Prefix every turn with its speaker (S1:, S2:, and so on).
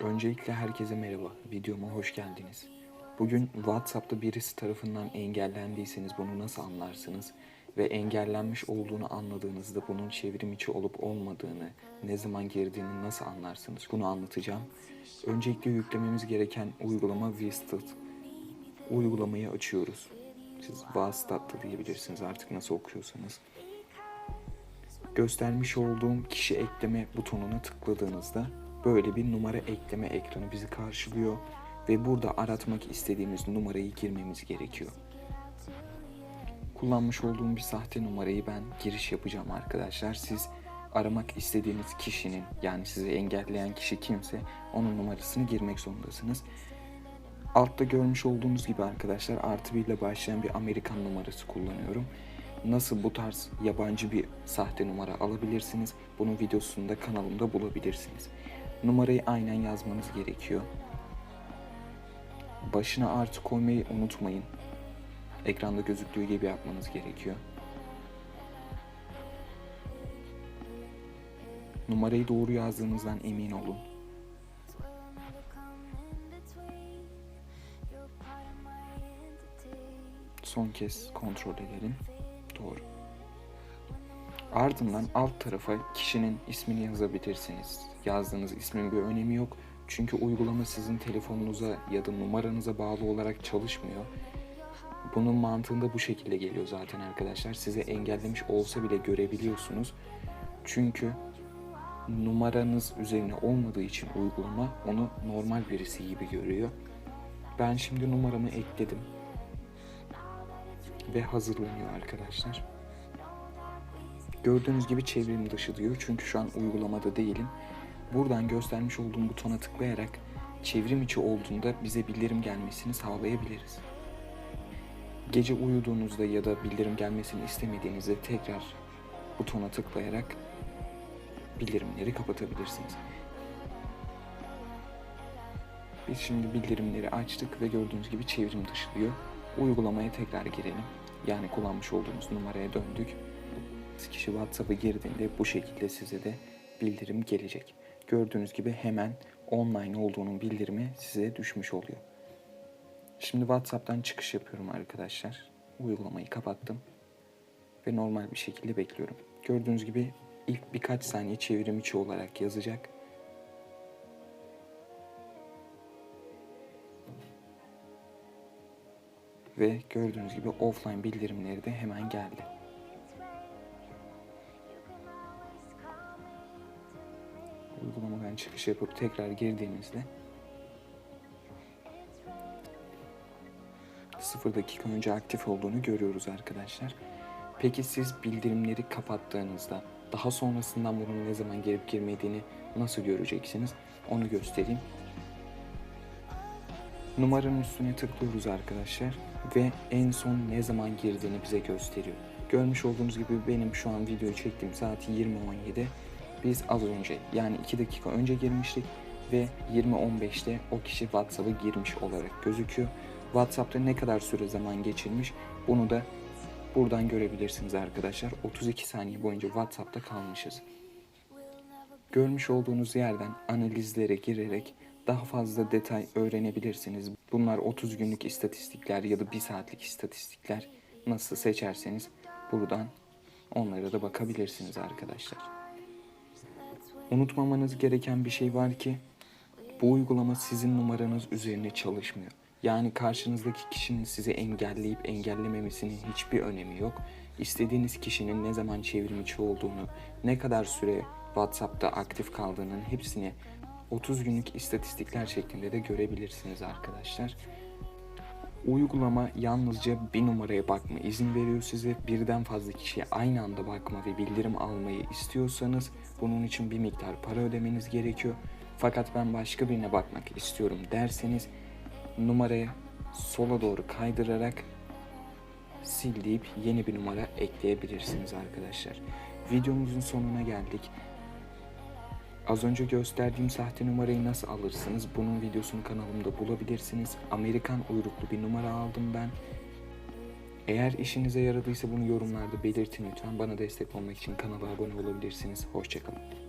S1: Öncelikle herkese merhaba. Videoma hoş geldiniz. Bugün WhatsApp'ta birisi tarafından engellendiyseniz bunu nasıl anlarsınız ve engellenmiş olduğunu anladığınızda bunun çevrim içi olup olmadığını, ne zaman girdiğini nasıl anlarsınız bunu anlatacağım. Öncelikle yüklememiz gereken uygulama Vistat. Uygulamayı açıyoruz. Siz Vastat diyebilirsiniz artık nasıl okuyorsanız. Göstermiş olduğum kişi ekleme butonuna tıkladığınızda böyle bir numara ekleme ekranı bizi karşılıyor ve burada aratmak istediğimiz numarayı girmemiz gerekiyor. Kullanmış olduğum bir sahte numarayı ben giriş yapacağım arkadaşlar. Siz aramak istediğiniz kişinin yani sizi engelleyen kişi kimse onun numarasını girmek zorundasınız. Altta görmüş olduğunuz gibi arkadaşlar artı bir ile başlayan bir Amerikan numarası kullanıyorum. Nasıl bu tarz yabancı bir sahte numara alabilirsiniz? Bunun videosunu da kanalımda bulabilirsiniz. Numarayı aynen yazmanız gerekiyor. Başına artı koymayı unutmayın. Ekranda gözüktüğü gibi yapmanız gerekiyor. Numarayı doğru yazdığınızdan emin olun. Son kez kontrol edelim. Ardından alt tarafa kişinin ismini yazabilirsiniz. Yazdığınız ismin bir önemi yok. Çünkü uygulama sizin telefonunuza ya da numaranıza bağlı olarak çalışmıyor. Bunun mantığında bu şekilde geliyor zaten arkadaşlar. Size engellemiş olsa bile görebiliyorsunuz. Çünkü numaranız üzerine olmadığı için uygulama onu normal birisi gibi görüyor. Ben şimdi numaramı ekledim ve hazırlanıyor arkadaşlar. Gördüğünüz gibi çevrim dışı diyor çünkü şu an uygulamada değilim. Buradan göstermiş olduğum butona tıklayarak çevrim içi olduğunda bize bildirim gelmesini sağlayabiliriz. Gece uyuduğunuzda ya da bildirim gelmesini istemediğinizde tekrar butona tıklayarak bildirimleri kapatabilirsiniz. Biz şimdi bildirimleri açtık ve gördüğünüz gibi çevrim dışı diyor. Uygulamaya tekrar girelim. Yani kullanmış olduğumuz numaraya döndük. Kişi WhatsApp'a girdiğinde bu şekilde size de bildirim gelecek. Gördüğünüz gibi hemen online olduğunun bildirimi size düşmüş oluyor. Şimdi WhatsApp'tan çıkış yapıyorum arkadaşlar. Uygulamayı kapattım ve normal bir şekilde bekliyorum. Gördüğünüz gibi ilk birkaç saniye çevrim içi olarak yazacak. Ve gördüğünüz gibi offline bildirimleri de hemen geldi. Uygulamadan çıkış yapıp tekrar girdiğimizde 0 dakika önce aktif olduğunu görüyoruz arkadaşlar. Peki siz bildirimleri kapattığınızda daha sonrasından bunun ne zaman gelip girmediğini nasıl göreceksiniz? Onu göstereyim. Numaranın üstüne tıklıyoruz arkadaşlar ve en son ne zaman girdiğini bize gösteriyor. Görmüş olduğunuz gibi benim şu an videoyu çektiğim saat 20.17. Biz az önce yani 2 dakika önce girmiştik ve 20.15'te o kişi WhatsApp'a girmiş olarak gözüküyor. WhatsApp'ta ne kadar süre zaman geçirmiş bunu da buradan görebilirsiniz arkadaşlar. 32 saniye boyunca WhatsApp'ta kalmışız. Görmüş olduğunuz yerden analizlere girerek daha fazla detay öğrenebilirsiniz. Bunlar 30 günlük istatistikler ya da 1 saatlik istatistikler nasıl seçerseniz buradan onlara da bakabilirsiniz arkadaşlar. Unutmamanız gereken bir şey var ki bu uygulama sizin numaranız üzerine çalışmıyor. Yani karşınızdaki kişinin sizi engelleyip engellememesinin hiçbir önemi yok. İstediğiniz kişinin ne zaman çevrimiçi olduğunu, ne kadar süre WhatsApp'ta aktif kaldığının hepsini 30 günlük istatistikler şeklinde de görebilirsiniz arkadaşlar. Uygulama yalnızca bir numaraya bakma izin veriyor size. Birden fazla kişiye aynı anda bakma ve bildirim almayı istiyorsanız bunun için bir miktar para ödemeniz gerekiyor. Fakat ben başka birine bakmak istiyorum derseniz numaraya sola doğru kaydırarak sil deyip yeni bir numara ekleyebilirsiniz arkadaşlar. Videomuzun sonuna geldik. Az önce gösterdiğim sahte numarayı nasıl alırsınız? Bunun videosunu kanalımda bulabilirsiniz. Amerikan uyruklu bir numara aldım ben. Eğer işinize yaradıysa bunu yorumlarda belirtin lütfen. Bana destek olmak için kanala abone olabilirsiniz. Hoşçakalın.